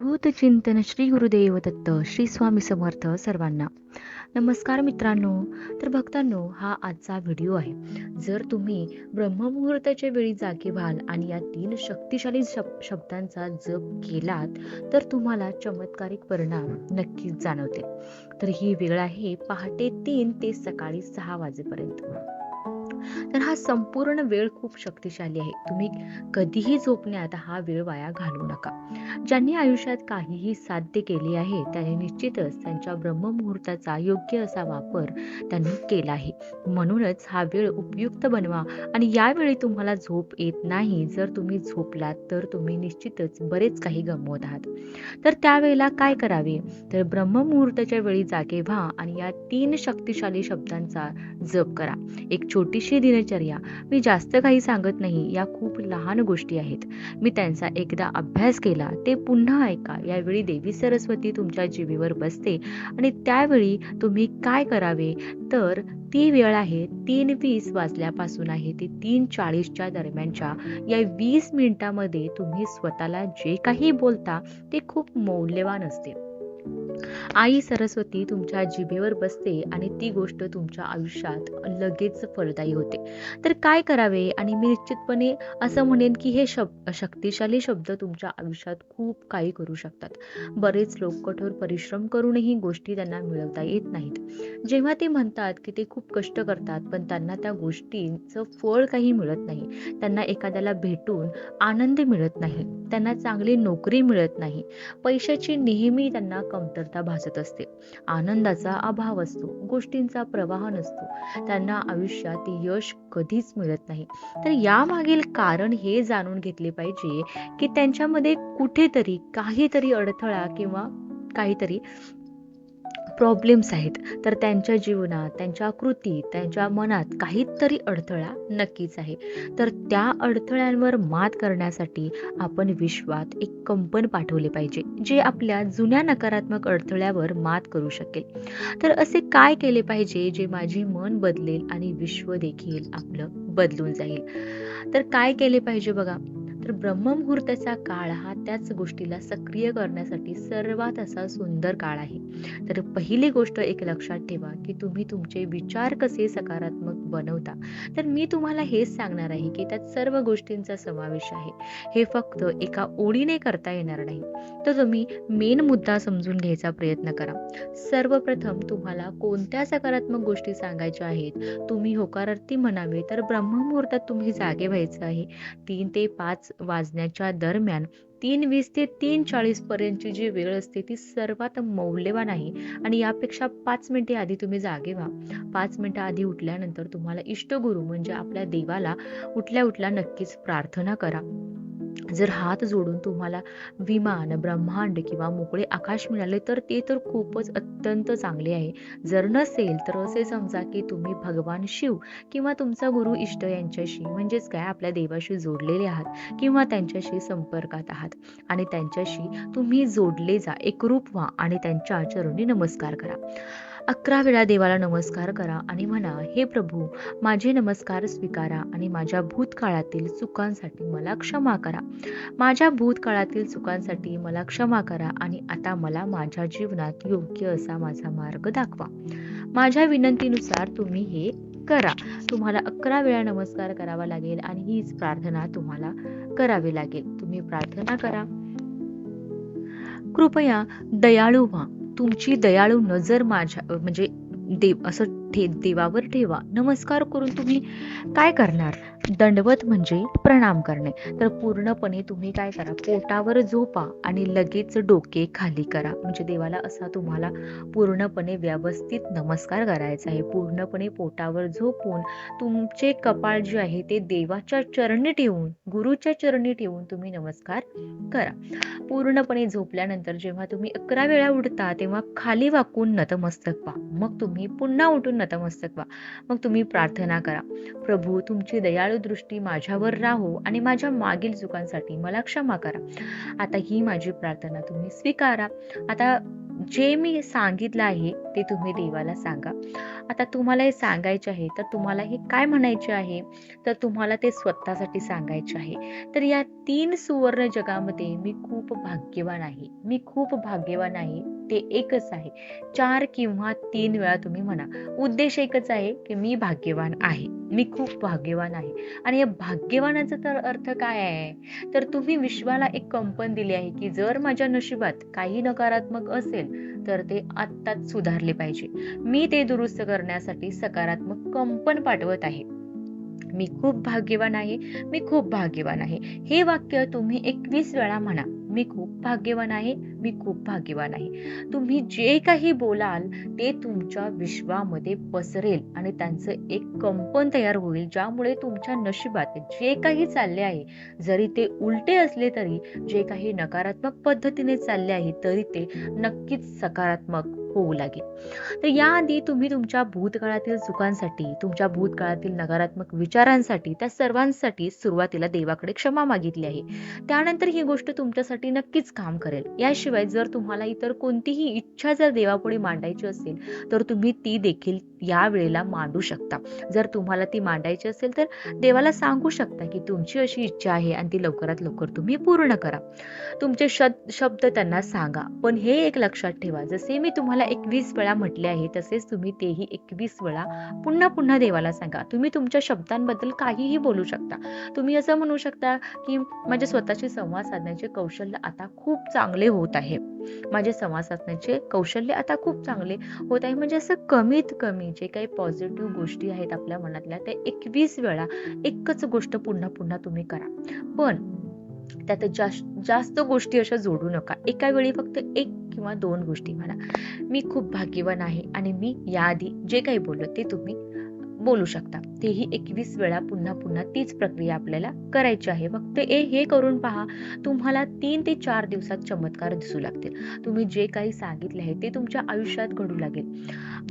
भूतचिंतन श्री गुरुदेव दत्त श्री स्वामी समर्थ सर्वांना. नमस्कार मित्रांनो. तर भक्तांनो हा आजचा व्हिडिओ आहे. जर तुम्ही ब्रह्ममुहूर्ताच्या वेळी जागे व्हाल आणि या तीन शक्तिशाली शब शब्दांचा जप केलात तर तुम्हाला चमत्कारिक परिणाम नक्कीच जाणवते तर ही वेळ आहे पहाटे तीन ते सकाळी सहा वाजेपर्यंत. तर हा संपूर्ण वेळ खूप शक्तिशाली आहे. तुम्ही कधीही झोपण्यात हा वेळ वाया घालवू नका. ज्यांनी आयुष्यात काहीही साध्य केले आहे त्याने निश्चितच त्यांच्या ब्रह्ममुहूर्ताचा योग्य असा वापर त्यांनी केला आहे. म्हणूनच हा वेळ उपयुक्त बनवा आणि यावेळी तुम्हाला झोप येत नाही. जर तुम्ही झोपलात तर तुम्ही निश्चितच बरेच काही गमवत आहात. तर त्यावेळेला काय करावे? तर ब्रह्ममुहूर्ताच्या वेळी जागे व्हा आणि या तीन शक्तिशाली शब्दांचा जप करा. एक छोटीशी दिनचर्या मी जास्त काही सांगत नाही या खूप लहान गोष्टी आहेत. मी त्यांचा एकदा अभ्यास केला ते पुन्हा ऐका. यावेळी देवी सरस्वती तुमच्या जीवीवर बसते आणि त्यावेळी तुम्ही काय करावे? तर ती वेळ आहे तीन वीस वाजल्यापासून आहे ते तीन चाळीसच्या दरम्यानच्या. या वीस मिनिटामध्ये तुम्ही स्वतःला जे काही बोलता ते खूप मौल्यवान असते. आई सरस्वती तुमच्या जिभेवर बसते आणि ती गोष्ट तुमच्या आयुष्यात लगेच फलदायी होते. तर काय करावे? आणि मी निश्चितपणे असं म्हणेन की हे शब शक्तिशाली शब्द तुमच्या आयुष्यात खूप काही करू शकतात. बरेच लोक कठोर परिश्रम करूनही गोष्टी त्यांना मिळवता येत नाहीत. जेव्हा ते म्हणतात की ते खूप कष्ट करतात पण त्यांना त्या गोष्टींचं फळ काही मिळत नाही. त्यांना एखाद्याला भेटून आनंद मिळत नाही. त्यांना चांगली नोकरी मिळत नाही. पैशाची नेहमी त्यांना कमतरता भासत असते. आनंदाचा अभाव असतो गोष्टींचा प्रवाह नसतो. त्यांना आयुष्यात यश कधीच मिळत नाही. तर यामागील कारण हे जाणून घेतले पाहिजे की त्यांच्यामध्ये कुठेतरी काहीतरी अडथळा किंवा काहीतरी प्रॉब्लेम्स आहेत तर त्यांच्या जीवनात त्यांच्या कृतीत त्यांच्या मनात काहीतरी अडथळा नक्कीच आहे. तर त्या अडथळ्यांवर मात करण्यासाठी आपण विश्वात एक कंपन पाठवले पाहिजे जे आपल्या जुन्या नकारात्मक अडथळ्यावर मात करू शकेल. तर असे काय केले पाहिजे जे माझे मन बदलेल आणि विश्व देखील आपलं बदलून जाईल? तर काय केले पाहिजे बघा तर ब्रह्ममुहूर्ताचा काळ हा त्याच गोष्टीला सक्रिय करण्यासाठी सर्वात असा सुंदर काळ आहे. तर पहिली गोष्ट एक लक्षात ठेवा की तुम्ही तुमचे विचार कसे सकारात्मक बनवता. तर मी तुम्हाला हेच सांगणार आहे की त्यात सर्व गोष्टींचा समावेश आहे. हे फक्त एका ओळीने करता येणार नाही. तर तुम्ही मेन मुद्दा समजून घ्यायचा प्रयत्न करा. सर्वप्रथम तुम्हाला कोणत्या सकारात्मक गोष्टी सांगायच्या आहेत? तुम्ही होकारार्थी म्हणावे तर ब्रह्ममुहूर्तात तुम्ही जागे व्हायचं आहे. तीन ते पाच वाजण्याच्या दरम्यान तीन वीस ते तीन चाळीस पर्यंतची जी वेळ असते ती सर्वात मौल्यवान आहे. आणि यापेक्षा पाच मिनिटे आधी तुम्ही जागे व्हा. पाच मिनिटं आधी उठल्यानंतर तुम्हाला इष्टगुरु म्हणजे आपल्या देवाला उठल्या उठल्या नक्कीच प्रार्थना करा. जर हात जोडून तुम्हाला विमान ब्रह्मांड किंवा मोकळे आकाश मिळाले तर ते तर खूपच अत्यंत चांगले आहे. जर नसेल तर असे समजा की तुम्ही भगवान शिव किंवा तुमचा गुरु इष्ट यांच्याशी म्हणजेच काय आपल्या देवाशी जोडलेले आहात किंवा त्यांच्याशी संपर्कात आहात आणि त्यांच्याशी तुम्ही जोडले जा एकरूप व्हा आणि त्यांच्या चरणी नमस्कार करा. अकरा वेळा देवाला नमस्कार करा आणि म्हणा हे प्रभू माझे नमस्कार स्वीकारा आणि माझ्या भूतकाळातील चुकांसाठी मला क्षमा करा. माझ्या भूतकाळातील चुकांसाठी मला क्षमा करा आणि आता मला माझ्या जीवनात योग्य असा माझा मार्ग दाखवा. माझ्या विनंतीनुसार तुम्ही हे करा. तुम्हाला अकरा वेळा नमस्कार करावा लागेल आणि हीच प्रार्थना तुम्हाला करावी लागेल. तुम्ही प्रार्थना करा. कृपया दयाळू व्हा. तुमची दयाळू नजर माझ्या म्हणजे देव असं ठे देवावर ठेवा. नमस्कार करून तुम्ही काय करणार? दंडवत म्हणजे प्रणाम करणे. तर पूर्णपणे तुम्ही काय करा? पोटावर झोपा आणि लगेच डोके खाली करा. म्हणजे देवाला असा तुम्हाला पूर्णपणे व्यवस्थित नमस्कार करायचा आहे. पूर्णपणे पोटावर झोपून तुमचे कपाळ जे आहे ते देवाच्या चरणी ठेवून गुरुच्या चरणी ठेवून तुम्ही नमस्कार करा. पूर्णपणे झोपल्यानंतर जेव्हा तुम्ही अकरा वेळा उठता तेव्हा खाली वाकून नतमस्तक व्हा मग तुम्ही पुन्हा उठून नतमस्तक व्हा मग तुम्ही प्रार्थना करा. प्रभू तुमची दयाळू दृष्टी माझ्यावर राहो आणि माझ्या मागील चुकांसाठी मला क्षमा करा. आता ही माझी प्रार्थना तुम्ही स्वीकारा. आता जे मी सांगितलं आहे ते तुम्ही देवाला सांगा. आता तुम्हाला हे सांगायचे आहे तर तुम्हाला हे काय म्हणायचे आहे? तर तुम्हाला ते स्वतःसाठी सांगायचे आहे. तर या तीन सुवर्ण जगामध्ये मी खूप भाग्यवान आहे. मी खूप भाग्यवान आहे. ते एकच आहे. चार किंवा तीन वेळा तुम्ही म्हणा. उद्देश एकच आहे की मी भाग्यवान आहे. मी खूप भाग्यवान आहे. आणि या भाग्यवानाचा तर अर्थ काय आहे? तर तुम्ही विश्वाला एक कंपन दिली आहे की जर माझ्या नशिबात काही नकारात्मक असेल तर ते आत्ताच सुधारले पाहिजे. मी ते दुरुस्त करण्यासाठी सकारात्मक कंपन पाठवत आहे. मी खूप भाग्यवान आहे. मी खूप भाग्यवान आहे. हे वाक्य तुम्ही एकवीस वेळा म्हणा. मी खूप भाग्यवान आहे मी खूप भाग्यवान आहे. तुम्ही जे काही बोलाल ते तुमच्या विश्वामध्ये पसरेल आणि त्यांचं एक कंपन तयार होईल ज्यामुळे तुमच्या नशिबात जे काही चालले आहे जरी ते उलटे असले तरी जे काही नकारात्मक पद्धतीने चालले आहे तरी ते नक्कीच सकारात्मक होऊ लागेल. तर याआधी तुम्ही तुमच्या भूतकाळातील चुकांसाठी तुमच्या भूतकाळातील नकारात्मक विचारांसाठी त्या सर्वांसाठी सुरुवातीला देवाकडे क्षमा मागितली आहे. त्यानंतर ही गोष्ट तुमच्यासाठी नक्कीच काम करेल. याशिवाय जर तुम्हाला इतर कोणतीही इच्छा जर देवापुढे मांडायची असेल तर तुम्ही ती देखील या वेळेला मांडू शकता. जर तुम्हाला ती मांडायची असेल तर देवाला सांगू शकता की तुमची अशी इच्छा आहे आणि ती लवकरात लवकर तुम्ही पूर्ण करा. तुमचे शब्द त्यांना सांगा. पण हे एक लक्षात ठेवा. जसे मी तुम्हाला एकवीस वेळा म्हटले आहे तसेच तुम्ही तेही एकवीस वेळा पुन्हा पुन्हा देवाला सांगा. तुम्ही तुमच्या शब्दांबद्दल काहीही बोलू शकता. तुम्ही असं म्हणू शकता की माझ्या स्वतःशी संवाद साधण्याचे कौशल्य आता खूप चांगले होत आहे. माझे संवाद साधण्याचे कौशल्य आता खूप चांगले होत आहे. म्हणजे असं कमीत कमी जे काही पॉझिटिव्ह गोष्टी आहेत आपल्या मनातल्या त्या एकवीस वेळा एकच गोष्ट पुन्हा पुन्हा तुम्ही करा. पण त्यात जास्त जास्त गोष्टी अशा जोडू नका. एका वेळी फक्त एक किंवा दोन गोष्टी म्हणा. मी खूप भाग्यवान आहे आणि मी याआधी जे काही बोललो ते तुम्ही बोलू शकता. तेही एकवीस वेळा पुन्हा पुन्हा तीच प्रक्रिया आपल्याला करायची आहे. फक्त ए हे करून पहा. तुम्हाला तीन ते चार दिवसात चमत्कार दिसू लागतील. तुम्ही जे काही सांगितले आहे ते तुमच्या आयुष्यात घडू लागेल.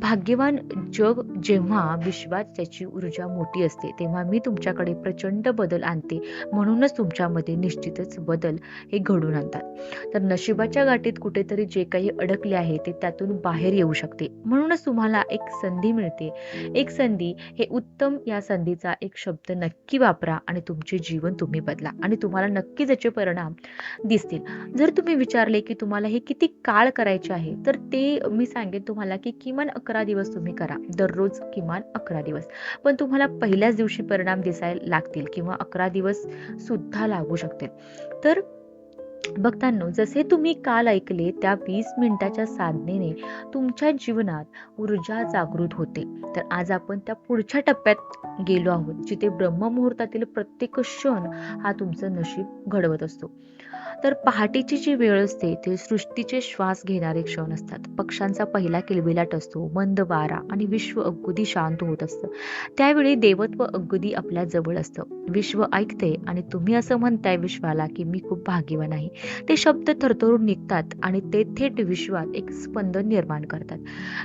भाग्यवान जग जेव्हा विश्वात त्याची ऊर्जा मोठी असते तेव्हा मी तुमच्याकडे प्रचंड बदल आणते. म्हणूनच तुमच्यामध्ये निश्चितच बदल हे घडून आणतात. तर नशिबाच्या गाठीत कुठेतरी जे काही अडकले आहे ते त्यातून बाहेर येऊ शकते. म्हणूनच तुम्हाला एक संधी मिळते. एक संधी हे उत्तम या संधीचा एक शब्द नक्की वापरा आणि तुमचे जीवन तुम्ही बदला. आणि तुम्हाला नक्की त्याचे परिणाम दिसतील. जर तुम्ही विचारले की तुम्हाला हे किती काळ करायचे आहे तर ते मी सांगेन तुम्हाला की किमान अकरा दिवस तुम्ही करा. दररोज किमान अकरा दिवस. पण तुम्हाला पहिल्याच दिवशी परिणाम दिसायला लागतील किंवा अकरा दिवस सुद्धा लागू शकतील. तर भक्तांनो जसे तुम्ही काल ऐकले त्या वीस मिनिटाच्या साधनेने तुमच्या जीवनात ऊर्जा जागृत होते. तर आज आपण त्या पुढच्या टप्प्यात गेलो आहोत जिथे ब्रह्ममुहूर्तातील प्रत्येक क्षण हा तुमचं नशीब घडवत असतो. तर पहाटेची जी वेळ असते ते सृष्टीचे श्वास घेणारे क्षण असतात. पक्ष्यांचा पहिला किलबिलाट असतो मंद वारा आणि विश्व अगदी शांत होत असतं. त्यावेळी देवत्व अगदी आपल्या जवळ असतं. विश्व ऐकते आणि तुम्ही असं म्हणताय विश्वाला की मी खूप भाग्यवान आहे. ते शब्द थरथरून निघतात आणि ते थेट विश्वात एक स्पंदन निर्माण करतात.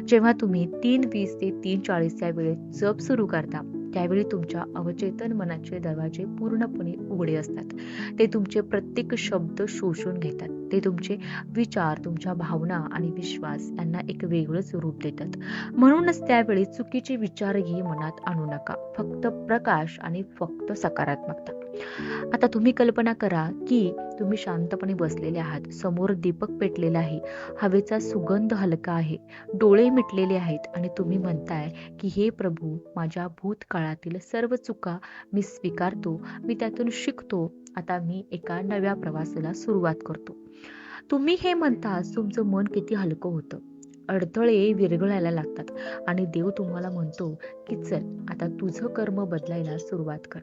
जेव्हा तुम्ही तीन वीस ते तीन चाळीस या वेळेत जप सुरू करता त्यावेळी तुमच्या अवचेतन मनाचे दरवाजे पूर्णपणे उघडे असतात. ते तुमचे प्रत्येक शब्द शोषून घेतात. ते तुमचे विचार तुमच्या भावना आणि विश्वास यांना एक वेगळंच रूप देतात. म्हणूनच त्यावेळी चुकीचे विचारही मनात आणू नका. फक्त प्रकाश आणि फक्त सकारात्मकता. आता तुम्ही कल्पना करा की तुम्ही शांतपणे बसलेले आहात. समोर दीपक पेटलेला आहे. हवेचा सुगंध हलका आहे. डोळे मिटलेले आहेत आणि तुम्ही म्हणताय की हे प्रभू माझ्या भूतकाळातील सर्व चुका मी स्वीकारतो. मी त्यातून शिकतो. आता मी एका नव्या प्रवासाला सुरुवात करतो. तुम्ही हे म्हणताच तुमचं मन किती हलकं होतं. अडथळे विरघळायला लागतात. आणि देव तुम्हाला म्हणतो की चल आता तुझं कर्म बदलायला सुरुवात कर.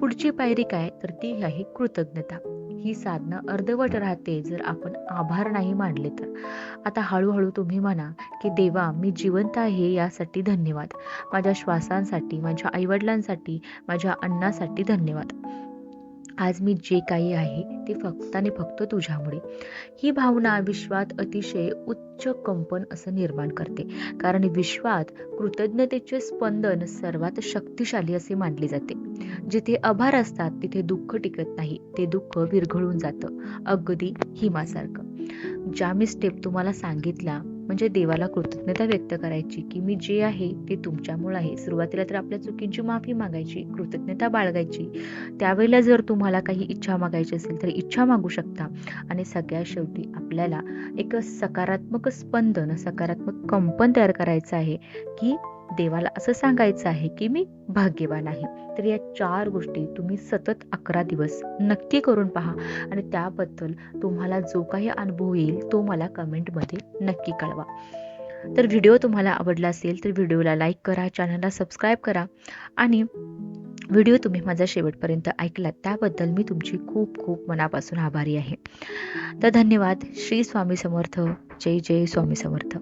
पुढची पायरी काय? तर ती आहे कृतज्ञता. ही साधना अर्धवट राहते जर आपण आभार नाही मानले तर. आता हळूहळू तुम्ही म्हणा की देवा मी जिवंत आहे यासाठी धन्यवाद. माझ्या श्वासांसाठी माझ्या आईवडिलांसाठी माझ्या अन्नासाठी धन्यवाद. आज मी जे काही आहे ते फक्त आणि फक्त तुझ्यामुळे. ही भावना विश्वात अतिशय उच्च कंपन असं निर्माण करते. कारण विश्वात कृतज्ञतेचे स्पंदन सर्वात शक्तिशाली असे मानले जाते. जिथे आभार असतात तिथे दुःख टिकत नाही. ते दुःख विरघळून जातं. अगदी हिमासारखं. ज्या मी स्टेप तुम्हाला सांगितला म्हणजे देवाला कृतज्ञता व्यक्त करायची की मी जे आहे ते तुमच्यामुळे आहे. सुरुवातीला तर आपल्या चुकींची माफी मागायची कृतज्ञता बाळगायची. त्यावेळेला जर तुम्हाला काही इच्छा मागायची असेल तर इच्छा मागू शकता. आणि सगळ्या शेवटी आपल्याला एक सकारात्मक स्पंदन सकारात्मक कंपन तयार करायचं आहे की देवाला असं सांगायचं आहे की मी भाग्यवान आहे. तर या चार गोष्टी तुम्ही सतत अकरा दिवस नक्की करून पहा आणि त्याबद्दल तुम्हाला जो काही अनुभव येईल तो मला कमेंटमध्ये नक्की कळवा. तर व्हिडिओ तुम्हाला आवडला असेल तर व्हिडिओला लाईक करा चॅनलला सबस्क्राईब करा आणि व्हिडिओ तुम्ही माझा शेवटपर्यंत ऐकलात त्याबद्दल मी तुमची खूप खूप मनापासून आभारी आहे. तर धन्यवाद. श्री स्वामी समर्थ. जय जय स्वामी समर्थ.